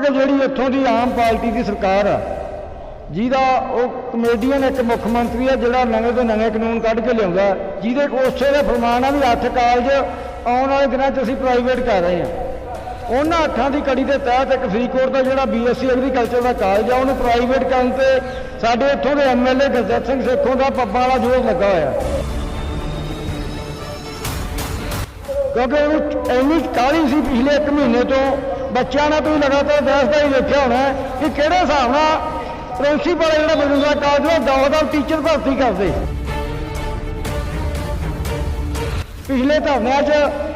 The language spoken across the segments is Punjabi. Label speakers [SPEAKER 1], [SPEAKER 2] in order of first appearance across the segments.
[SPEAKER 1] ਕਿ ਜਿਹੜੀ ਇੱਥੋਂ ਦੀ ਆਮ ਪਾਰਟੀ ਦੀ ਸਰਕਾਰ ਆ, ਜਿਹਦਾ ਉਹ ਕਮੇਡੀਅਨ ਇੱਕ ਮੁੱਖ ਮੰਤਰੀ ਆ, ਜਿਹੜਾ ਨਵੇਂ ਤੋਂ ਨਵੇਂ ਕਾਨੂੰਨ ਕੱਢ ਕੇ ਲਿਆਉਂਦਾ, ਜਿਹਦੇ ਉਸੇ ਦੇ ਫਰਮਾਨ ਆ ਵੀ ਅੱਠ ਕਾਲਜ ਆਉਣ ਵਾਲੇ ਦਿਨਾਂ 'ਚ ਅਸੀਂ ਪ੍ਰਾਈਵੇਟ ਕਰ ਰਹੇ ਹਾਂ। ਉਹਨਾਂ ਅੱਠਾਂ ਦੀ ਕੜੀ ਦੇ ਤਹਿਤ ਇੱਕ ਫਰੀਦਕੋਟ ਦਾ ਜਿਹੜਾ ਬੀਐਸਸੀ ਐਗਰੀਕਲਚਰ ਦਾ ਕਾਲਜ ਆ, ਉਹਨੂੰ ਪ੍ਰਾਈਵੇਟ ਕਰਨ ਤੇ ਸਾਡੇ ਇੱਥੋਂ ਦੇ ਐਮਐਲਏ ਗੁਰਦੇਵ ਸਿੰਘ ਸੇਖੋਂ ਦਾ ਪੱਬਾਂ ਵਾਲਾ ਜੋਰ ਲੱਗਾ ਹੋਇਆ। ਕਿਉਂਕਿ ਉਹਨੂੰ ਇੰਨੀ ਕਾਹਲੀ ਸੀ ਪਿਛਲੇ 1 ਮਹੀਨੇ ਤੋਂ ਬੱਚਿਆਂ ਨਾਲ ਤੁਸੀਂ ਲਗਾਤਾਰ ਦੱਸਦਾ ਹੀ ਵੇਖਿਆ ਹੋਣਾ ਕਿ ਕਿਹੜੇ ਹਿਸਾਬ ਨਾਲ ਪ੍ਰਿੰਸੀਪਲ ਜਿਹੜਾ ਬਣੂਗਾ ਕਾਲਜ ਦਾ ਦੌੜ ਟੀਚਰ ਭਰਤੀ ਕਰਦੇ। ਪਿਛਲੇ ਧਰਨਿਆਂ 'ਚ,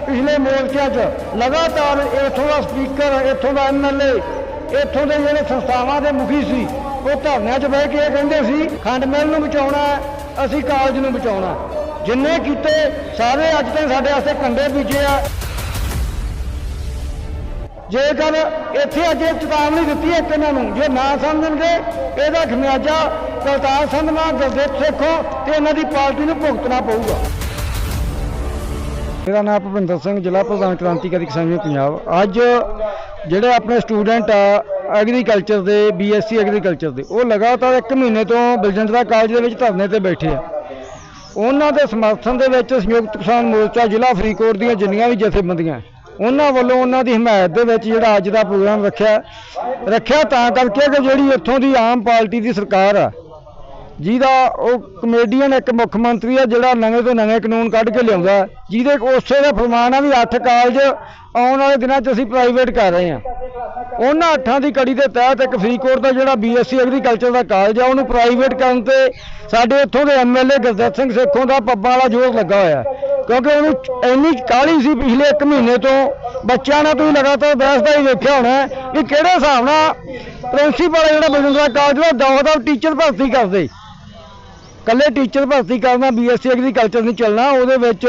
[SPEAKER 1] ਪਿਛਲੇ ਮੋਰਚਿਆਂ 'ਚ ਲਗਾਤਾਰ ਇੱਥੋਂ ਦਾ ਸਪੀਕਰ ਇੱਥੋਂ ਦਾ ਐਮਐਲਏ ਇੱਥੋਂ ਦੇ ਜਿਹੜੇ ਸੰਸਥਾਵਾਂ ਦੇ ਮੁਖੀ ਸੀ, ਉਹ ਧਰਨਿਆਂ 'ਚ ਬਹਿ ਕੇ ਇਹ ਕਹਿੰਦੇ ਸੀ, ਖੰਡ ਮਿਲ ਨੂੰ ਬਚਾਉਣਾ ਅਸੀਂ ਕਾਲਜ ਨੂੰ ਬਚਾਉਣਾ ਜਿੰਨੇ ਕੀਤੇ, ਸਾਰੇ ਅੱਜ ਤੱਕ ਸਾਡੇ ਵਾਸਤੇ ਕੰਡੇ ਬੀਜੇ ਆ। ਜੇਕਰ ਇੱਥੇ ਅੱਗੇ ਚੇਤਾਵਨੀ ਦਿੱਤੀ ਹੈ ਇਹਨਾਂ ਨੂੰ, ਜੇ ਨਾ ਸਮਝਣਗੇ, ਇਹਦਾ ਖਮਿਆਜਾ ਕਰਤਾਰ ਸਿੰਘ ਸੰਧਵਾ ਗੁਰਦੇਵ ਸੇਖੋਂ ਤੇ ਇਹਨਾਂ ਦੀ ਪਾਰਟੀ ਨੂੰ ਭੁਗਤਣਾ ਪਊਗਾ। ਮੇਰਾ ਨਾਮ ਭੁਪਿੰਦਰ ਸਿੰਘ, ਜ਼ਿਲ੍ਹਾ ਪ੍ਰਧਾਨ ਕ੍ਰਾਂਤੀਕਾਰੀ ਕਿਸਾਨ ਯੂਨੀਅਨ ਪੰਜਾਬ। ਅੱਜ ਜਿਹੜੇ ਆਪਣੇ ਸਟੂਡੈਂਟ ਆ ਐਗਰੀਕਲਚਰ ਦੇ ਬੀਐਸਸੀ ਐਗਰੀਕਲਚਰ ਦੇ, ਉਹ ਲਗਾਤਾਰ 1 ਮਹੀਨੇ ਤੋਂ ਬਲਜਿੰਦਰਾ ਕਾਲਜ ਦੇ ਵਿੱਚ ਧਰਨੇ ਤੇ ਬੈਠੇ ਆ। ਉਹਨਾਂ ਦੇ ਸਮਰਥਨ ਦੇ ਵਿੱਚ ਸੰਯੁਕਤ ਕਿਸਾਨ ਮੋਰਚਾ ਜ਼ਿਲ੍ਹਾ ਫਰੀਦਕੋਟ ਦੀਆਂ ਜਿੰਨੀਆਂ ਵੀ ਜਥੇਬੰਦੀਆਂ ਉਹਨਾਂ ਵੱਲੋਂ ਉਹਨਾਂ ਦੀ ਹਮਾਇਤ ਦੇ ਵਿੱਚ ਜਿਹੜਾ ਅੱਜ ਦਾ ਪ੍ਰੋਗਰਾਮ ਰੱਖਿਆ ਰੱਖਿਆ ਤਾਂ ਕਰਕੇ ਕਿ ਜਿਹੜੀ ਇੱਥੋਂ ਦੀ ਆਮ ਪਾਰਟੀ ਦੀ ਸਰਕਾਰ ਆ, ਜਿਹਦਾ ਉਹ ਕਮੇਡੀਅਨ ਇੱਕ ਮੁੱਖ ਮੰਤਰੀ ਆ, ਜਿਹੜਾ ਨਵੇਂ ਤੋਂ ਨਵੇਂ ਕਾਨੂੰਨ ਕੱਢ ਕੇ ਲਿਆਉਂਦਾ ਜਿਹਦੇ ਉਸੇ ਦਾ ਫਰਮਾਨ ਆ ਵੀ ਅੱਠ ਕਾਲਜ ਆਉਣ ਵਾਲੇ ਦਿਨਾਂ 'ਚ ਅਸੀਂ ਪ੍ਰਾਈਵੇਟ ਕਰ ਰਹੇ ਹਾਂ। ਉਹਨਾਂ ਅੱਠਾਂ ਦੀ ਕੜੀ ਦੇ ਤਹਿਤ ਇੱਕ ਫਰੀਦਕੋਟ ਦਾ ਜਿਹੜਾ ਬੀਐਸਸੀ ਐਗਰੀਕਲਚਰ ਦਾ ਕਾਲਜ ਆ, ਉਹਨੂੰ ਪ੍ਰਾਈਵੇਟ ਕਰਨ ਤੇ ਸਾਡੇ ਇੱਥੋਂ ਦੇ ਐਮਐਲਏ ਗੁਰਦੇਵ ਸਿੰਘ ਸੇਖੋਂ ਦਾ ਪੱਬਾਂ ਵਾਲਾ ਜੋਰ ਲੱਗਾ ਹੋਇਆ। ਕਿਉਂਕਿ ਉਹਨੂੰ ਇੰਨੀ ਕਾਹਲੀ ਸੀ ਪਿਛਲੇ 1 ਮਹੀਨੇ ਤੋਂ। ਬੱਚਿਆਂ ਨਾਲ ਤੁਸੀਂ ਲਗਾਤਾਰ ਬਹਿਸ ਦਾ ਹੀ ਵੇਖਿਆ ਹੋਣਾ ਕਿ ਕਿਹੜੇ ਹਿਸਾਬ ਨਾਲ ਪ੍ਰਿੰਸੀਪਲ ਜਿਹੜਾ ਬਲਜਿੰਦਰਾ ਕਾਲਜ ਦਾ, ਦੌੜ ਦਾ ਟੀਚਰ ਭਰਤੀ ਕਰਦੇ। ਕੱਲੇ ਟੀਚਰ ਭਰਤੀ ਕਰਨਾ ਬੀਐਸਸੀ ਐਗਰੀਕਲਚਰ ਨਹੀਂ ਚੱਲਣਾ, ਉਹਦੇ ਵਿੱਚ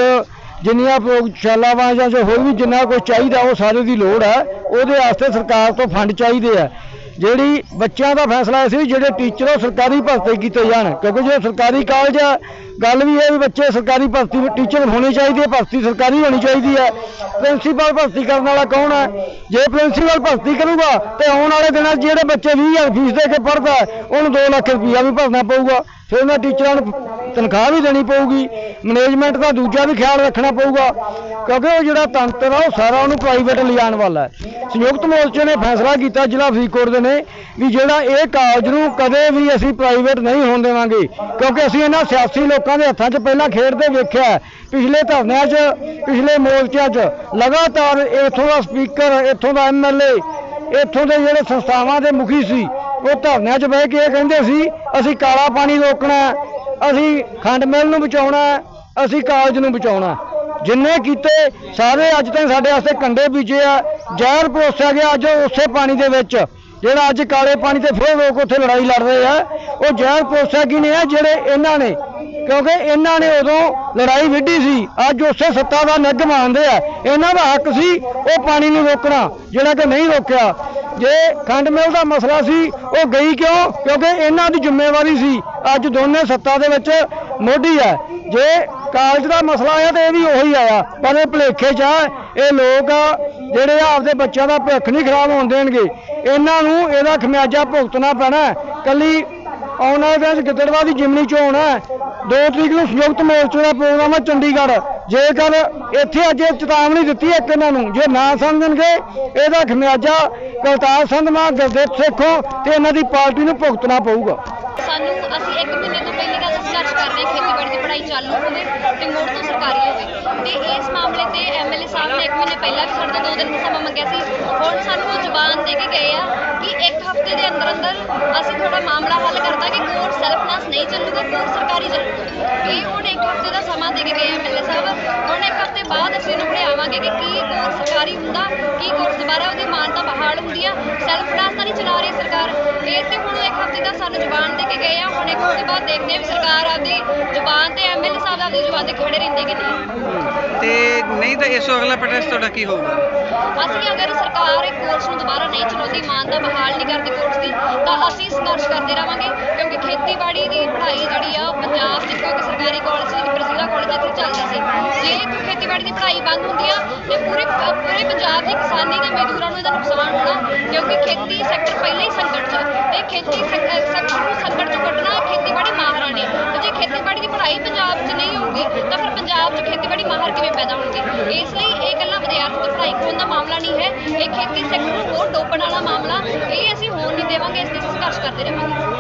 [SPEAKER 1] ਜਿੰਨੀਆਂ ਪ੍ਰੋਗਸ਼ਾਲਾਵਾਂ ਜਾਂ ਜੋ ਹੋਰ ਵੀ ਜਿੰਨਾ ਕੁਝ ਚਾਹੀਦਾ ਉਹ ਸਾਰੇ ਦੀ ਲੋੜ ਹੈ। ਉਹਦੇ ਵਾਸਤੇ ਸਰਕਾਰ ਤੋਂ ਫੰਡ ਚਾਹੀਦੇ ਆ। ਜਿਹੜੀ ਬੱਚਿਆਂ ਦਾ ਫੈਸਲਾ ਸੀ ਵੀ ਜਿਹੜੇ ਟੀਚਰ ਉਹ ਸਰਕਾਰੀ ਭਰਤੀ ਕੀਤੇ ਜਾਣ ਕਿਉਂਕਿ ਜੇ ਸਰਕਾਰੀ ਕਾਲਜ ਆ ਗੱਲ ਵੀ ਇਹ ਵੀ ਬੱਚੇ ਸਰਕਾਰੀ ਭਰਤੀ ਟੀਚਰ ਹੋਣੇ ਚਾਹੀਦੇ ਆ, ਭਰਤੀ ਸਰਕਾਰੀ ਹੋਣੀ ਚਾਹੀਦੀ ਹੈ। ਪ੍ਰਿੰਸੀਪਲ ਭਰਤੀ ਕਰਨ ਵਾਲਾ ਕੌਣ ਹੈ? ਜੇ ਪ੍ਰਿੰਸੀਪਲ ਭਰਤੀ ਕਰੂਗਾ ਤੇ ਆਉਣ ਵਾਲੇ ਦਿਨਾਂ 'ਚ ਜਿਹੜੇ ਬੱਚੇ 20000 ਫੀਸ ਦੇ ਕੇ ਪੜ੍ਹਦਾ ਉਹਨੂੰ 2 ਲੱਖ ਰੁਪਈਆ ਵੀ ਭਰਨਾ ਪਊਗਾ। ਫਿਰ ਉਹਨਾਂ ਟੀਚਰਾਂ ਨੂੰ ਤਨਖਾਹ ਵੀ ਦੇਣੀ ਪਊਗੀ ਮੈਨੇਜਮੈਂਟ ਦਾ ਦੂਜਾ ਵੀ ਖਿਆਲ ਰੱਖਣਾ ਪਊਗਾ, ਕਿਉਂਕਿ ਉਹ ਜਿਹੜਾ ਤੰਤਰ ਆ, ਉਹ ਸਾਰਾ ਉਹਨੂੰ ਪ੍ਰਾਈਵੇਟ ਲਿਜਾਣ ਵਾਲਾ ਹੈ। ਸੰਯੁਕਤ ਮੋਰਚੇ ਨੇ ਫੈਸਲਾ ਕੀਤਾ, ਜ਼ਿਲ੍ਹਾ ਫਰੀਦਕੋਟ ਦੇ ਨੇ, ਵੀ ਜਿਹੜਾ ਇਹ ਕਾਲਜ ਨੂੰ ਕਦੇ ਵੀ ਅਸੀਂ ਪ੍ਰਾਈਵੇਟ ਨਹੀਂ ਹੋਣ ਦੇਵਾਂਗੇ, ਕਿਉਂਕਿ ਅਸੀਂ ਇਹਨਾਂ ਸਿਆਸੀ ਲੋਕਾਂ ਦੇ ਹੱਥਾਂ 'ਚ ਪਹਿਲਾਂ ਖੇਡਦੇ ਵੇਖਿਆ ਪਿਛਲੇ ਧਰਨਿਆਂ 'ਚ, ਪਿਛਲੇ ਮੋਰਚਿਆਂ 'ਚ, ਲਗਾਤਾਰ ਇੱਥੋਂ ਦਾ ਸਪੀਕਰ ਇੱਥੋਂ ਦਾ ਐਮਐਲਏ ਇੱਥੋਂ ਦੇ ਜਿਹੜੇ ਸੰਸਥਾਵਾਂ ਦੇ ਮੁਖੀ ਸੀ ਉਹ ਧਰਨਿਆਂ 'ਚ ਬਹਿ ਕੇ ਇਹ ਕਹਿੰਦੇ ਸੀ, ਅਸੀਂ ਕਾਲਾ ਪਾਣੀ ਰੋਕਣਾ ਅਸੀਂ ਖੰਡ ਮਿਲ ਨੂੰ ਬਚਾਉਣਾ ਅਸੀਂ ਕਾਲਜ ਨੂੰ ਬਚਾਉਣਾ ਜਿੰਨੇ ਕੀਤੇ, ਸਾਰੇ ਅੱਜ ਤਾਈਂ ਸਾਡੇ ਵਾਸਤੇ ਕੰਡੇ ਬੀਜੇ ਆ, ਜ਼ਹਿਰ ਪਰੋਸਿਆ ਗਿਆ ਅੱਜ ਉਸੇ ਪਾਣੀ ਦੇ ਵਿੱਚ। ਜਿਹੜਾ ਅੱਜ ਕਾਲੇ ਪਾਣੀ ਤੇ ਫਿਰ ਲੋਕ ਉੱਥੇ ਲੜਾਈ ਲੜ ਰਹੇ ਆ, ਉਹ ਜ਼ਹਿਰ ਪਰੋਸਿਆ ਕੀ ਨੇ ਆ? ਜਿਹੜੇ ਇਹਨਾਂ ਨੇ। ਕਿਉਂਕਿ ਇਹਨਾਂ ਨੇ ਉਦੋਂ ਲੜਾਈ ਵਿੱਢੀ ਸੀ, ਅੱਜ ਉਸੇ ਸੱਤਾ ਦਾ ਨਿੱਘ ਮੰਨਦੇ ਆ। ਇਹਨਾਂ ਦਾ ਹੱਕ ਸੀ ਉਹ ਪਾਣੀ ਨੂੰ ਰੋਕਣਾ, ਜਿਹੜਾ ਕਿ ਨਹੀਂ ਰੋਕਿਆ। ਜੇ ਖੰਡ ਮਿਲ ਦਾ ਮਸਲਾ ਸੀ, ਉਹ ਗਈ ਕਿਉਂ? ਕਿਉਂਕਿ ਇਹਨਾਂ ਦੀ ਜ਼ਿੰਮੇਵਾਰੀ ਸੀ। ਅੱਜ ਦੋਨੇ ਸੱਤਾ ਦੇ ਵਿੱਚ ਮੋਢੀ ਹੈ। ਜੇ ਕਾਲਜ ਦਾ ਮਸਲਾ ਆਇਆ ਤੇ ਇਹ ਵੀ ਉਹੀ ਆਇਆ। ਪਰ ਇਹ ਭੁਲੇਖੇ ਚ ਆ, ਇਹ ਲੋਕ ਜਿਹੜੇ ਆਪਦੇ ਬੱਚਿਆਂ ਦਾ ਭਵਿੱਖ ਨਹੀਂ ਖਰਾਬ ਹੋਣ ਦੇਣਗੇ। ਇਹਨਾਂ ਨੂੰ ਇਹਦਾ ਖਮਿਆਜਾ ਭੁਗਤਣਾ ਪੈਣਾ ਹੈ। ਕੱਲੀ ਆਉਣ ਵਾਲੇ ਦਿਨ 'ਚ ਗਿੱਦੜਵਾ ਦੀ ਜਿਮਨੀ ਚੋਣ ਹੈ। 2 ਤਰੀਕ ਨੂੰ ਸੰਯੁਕਤ ਮੋਰਚੇ ਦਾ ਪ੍ਰੋਗਰਾਮ ਹੈ ਚੰਡੀਗੜ੍ਹ। ਜੇਕਰ ਇੱਥੇ ਅੱਜ ਇਹ ਚੇਤਾਵਨੀ ਦਿੱਤੀ ਹੈ ਇਹਨਾਂ ਨੂੰ, ਜੇ ਨਾ ਸਮਝਣਗੇ, ਇਹਦਾ ਖਮਿਆਜਾ ਕਰਤਾਰ ਸੰਧਵਾ ਗੁਰਦੇਵ ਸੇਖੋਂ ਤੇ ਇਹਨਾਂ ਦੀ ਪਾਰਟੀ ਨੂੰ ਭੁਗਤਣਾ ਪਊਗਾ।
[SPEAKER 2] ਸਾਨੂੰ ਅਸੀਂ ਇੱਕ ਮਹੀਨੇ ਤੋਂ ਪਹਿਲੀ ਗੱਲ ਸੰਘਰਸ਼ ਕਰ ਰਹੇ ਹਾਂ, ਖੇਤੀਬਾੜੀ ਦੀ ਪੜ੍ਹਾਈ ਚਾਲੂ ਹੋਵੇ ਤੇ ਮੋੜ ਤੋਂ ਸਰਕਾਰੀ ਹੋਵੇ। ਤੇ ਇਸ ਮਾਮਲੇ ਤੇ ਐਮਐਲਏ ਸਾਹਿਬ ਨੇ ਇੱਕ ਮਹੀਨੇ ਪਹਿਲਾਂ ਵੀ ਸਾਡੇ ਦੋ ਦਿਨ ਦਾ ਸਮਾਂ ਮੰਗਿਆ ਸੀ। ਹੁਣ ਸਾਨੂੰ ਉਹ ਜ਼ੁਬਾਨ ਦੇ ਕੇ ਗਏ ਆ ਕਿ ਇੱਕ ਹਫ਼ਤੇ ਦੇ ਅੰਦਰ ਅੰਦਰ ਅਸੀਂ ਥੋੜਾ ਮਾਮਲਾ ਹੱਲ ਕਰ ਦਾਂਗੇ ਕੋਰਸ ਸੈਲਫਨਾਸ ਨਹੀਂ ਚੱਲੂਗਾ ਕੋਰਸ ਸਰਕਾਰੀ ਚੱਲੂਗਾ। ਇਹ ਹੁਣ ਇੱਕ ਹਫ਼ਤੇ ਦਾ ਸਮਾਂ ਦੇ ਕੇ ਗਏ ਐਮਐਲਏ ਸਾਹਿਬ। ਹੁਣ ਇੱਕ ਹਫ਼ਤੇ ਬਾਅਦ ਅਸੀਂ ਉਹਨੂੰ ਪੜ੍ਹਾਵਾਂਗੇ ਕਿ ਕੀ ਕੋਰਸ ਸਰਕਾਰੀ ਹੁੰਦਾ, ਕੀ ਕੋਰਸ ਦੁਬਾਰਾ ਉਹਦੀ ਮਾਨਤਾ ਬਹਾਲ ਹੁੰਦੀ ਆ ਸੈਲਫਨਾਸ ਤਾਂ ਨਹੀਂ ਚਲਾ ਰਹੀ ਸਰਕਾਰ ਇਹ ਤੇ ਹੁਣ ਇੱਕ ਹਫ਼ਤੇ ਦਾ ਸਾਨੂੰ ਜ਼ੁਬਾਨ ਦੇ ਕੇ ਹਫ਼ਤੇ ਬਾਅਦ ਦੇਖਦੇ ਆ ਵੀ ਸਰਕਾਰ ਆਪਦੀ ਜ਼ੁਬਾਨ ਤੇ ਐਮਐਲਏ ਸਾਹਿਬ ਆਪਦੀ ਜ਼ੁਬਾਨ ਤੇ ਖੜੇ ਰਹਿੰਦੇ ਕਿ ਨਹੀਂ।
[SPEAKER 3] ਤੇ ਨਹੀਂ ਤਾਂ ਇਸ ਤੋਂ ਅਗਲਾ ਪ੍ਰੋਟੈਸਟ ਤੁਹਾਡਾ ਕੀ ਹੋਊਗਾ?
[SPEAKER 2] ਅਸੀਂ ਅਗਰ ਸਰਕਾਰ ਇਹ ਕੋਰਸ ਨੂੰ ਦੁਬਾਰਾ ਨਹੀਂ ਚਲਾਉਂਦੀ ਮਾਨਤਾ ਬਹਾਲ ਨਹੀਂ ਕਰਦੀ ਕੋਰਸ ਦੀ ਤਾਂ ਅਸੀਂ ਸੰਘਰਸ਼ ਕਰਦੇ ਰਵਾਂਗੇ ਕਿਉਂਕਿ ਖੇਤੀਬਾੜੀ ਦੀ ਪੜ੍ਹਾਈ ਜਿਹੜੀ ਆ ਉਹ ਪੰਜਾਬ 'ਚ ਕਿਉਂਕਿ ਸਰਕਾਰੀ ਕਾਲਜ ਜ਼ਿਲ੍ਹਾ ਕਾਲਜ ਇੱਥੇ ਚੱਲਦਾ ਸੀ। ਜੇ ਇੱਥੋਂ ਦੀ ਪੜ੍ਹਾਈ ਬੰਦ ਹੁੰਦੀ ਆ ਤੇ ਪੂਰੇ ਪੂਰੇ ਪੰਜਾਬ ਦੀ ਕਿਸਾਨੀ ਦੇ ਮਜ਼ਦੂਰਾਂ ਨੂੰ ਇਹਦਾ ਨੁਕਸਾਨ ਹੋਣਾ ਕਿਉਂਕਿ ਖੇਤੀ ਸੈਕਟਰ ਪਹਿਲਾਂ ਹੀ ਸੰਕਟ 'ਚ ਤੇ ਖੇਤੀ ਸੈਕਟਰ ਨੂੰ ਸੰਕਟ 'ਚੋਂ ਕੱਢਣਾ ਖੇਤੀਬਾੜੀ ਮਾਹਰਾਂ ਨੇ। ਤੇ ਜੇ ਖੇਤੀਬਾੜੀ ਦੀ ਪੜ੍ਹਾਈ ਪੰਜਾਬ 'ਚ ਨਹੀਂ ਹੋਊਗੀ, ਤਾਂ ਫਿਰ ਪੰਜਾਬ 'ਚ ਖੇਤੀਬਾੜੀ ਮਾਹਰ ਕਿਵੇਂ ਪੈਦਾ ਹੋਣਗੇ? ਇਸ ਲਈ ਇਹ ਗੱਲਾਂ ਵਿਦਿਆਰਥੀ ਤੋਂ ਪੜ੍ਹਾਈ ਖੋਣ ਦਾ ਮਾਮਲਾ ਨਹੀਂ ਹੈ। ਇਹ ਖੇਤੀ ਸੈਕਟਰ ਨੂੰ ਹੋਰ ਡੋਬਣ ਵਾਲਾ ਮਾਮਲਾ, ਇਹ ਅਸੀਂ ਹੋਣ ਨਹੀਂ ਦੇਵਾਂਗੇ, ਇਸ ਲਈ ਸੰਘਰਸ਼ ਕਰਦੇ ਰਹਾਂਗੇ।